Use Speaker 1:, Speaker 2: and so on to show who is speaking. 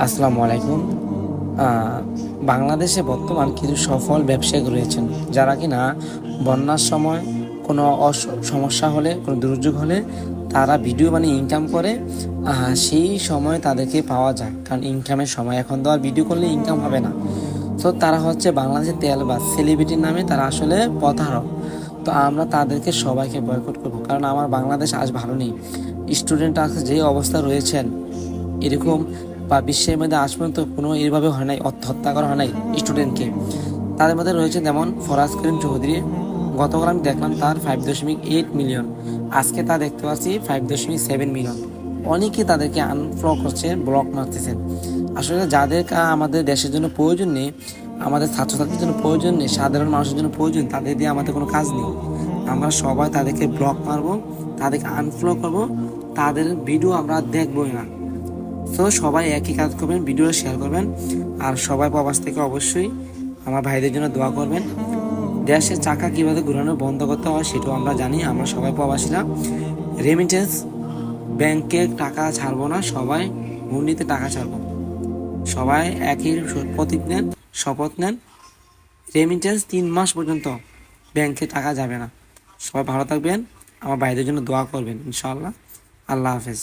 Speaker 1: আসসালামু আলাইকুম। বাংলাদেশে বর্তমান কিছু সফল ব্যবসায়িক রয়েছেন, যারা কিনা বন্যার সময় কোনো সমস্যা হলে, কোনো দুর্যোগ হলে তারা ভিডিও বানিয়ে ইনকাম করে। সেই সময় তাদেরকে পাওয়া যায়, কারণ ইনকামের সময় এখন তো আর ভিডিও করলে ইনকাম হবে না। তো তারা হচ্ছে বাংলাদেশের তেল বা সেলিব্রিটির নামে তারা আসলে প্রতারক। তো আমরা তাদেরকে সবাইকে বয়কট করব, কারণ আমার বাংলাদেশ আজ ভালো নেই। স্টুডেন্ট আছে, যে অবস্থা রয়েছেন, এরকম বা বিশ্বের মধ্যে আজ পর্যন্ত কোনো এভাবে হয় নাই হত্যা করা হয় নাই স্টুডেন্টকে তাদের মধ্যে রয়েছে যেমন ফরাজ করিম চৌধুরী। গতকাল আমি দেখলাম তার ফাইভ দশমিক এইট মিলিয়ন আজকে তা দেখতে পাচ্ছি ফাইভ দশমিক সেভেন মিলিয়ন অনেকে তাদেরকে আনফ্লো করছে ব্লক মারতেছেন আসলে যাদের আমাদের দেশের জন্য প্রয়োজন নেই, আমাদের ছাত্রছাত্রীর জন্য প্রয়োজন নেই, সাধারণ মানুষের জন্য প্রয়োজন, তাদের দিয়ে আমাদের কোনো কাজ নেই। আমরা সবাই তাদেরকে ব্লক মারবো, তাদেরকে আনফ্লো করব, তাদের ভিডিও আমরা দেখবোই না। তো সবাই একই কাজ করবেন ভিডিও শেয়ার করবেন। আর সবাই প্রবাস থেকে অবশ্যই আমার ভাইদের জন্য দোয়া করবেন। দেশের চাকা কীভাবে ঘুরানো বন্ধ করতে হয় সেটাও আমরা জানি, আমরা সবাই প্রবাসীরা। রেমিটেন্স ব্যাংকে টাকা ছাড়বো না, সবাই হুন্ডিতে টাকা ছাড়বো। সবাই একই প্রতীক নেন, শপথ নেন। রেমিটেন্স তিন মাস পর্যন্ত ব্যাংকে টাকা যাবে না। সবাই ভালো থাকবেন, আমার ভাইদের জন্য দোয়া করবেন, ইনশাআল্লাহ। আল্লাহ হাফেজ।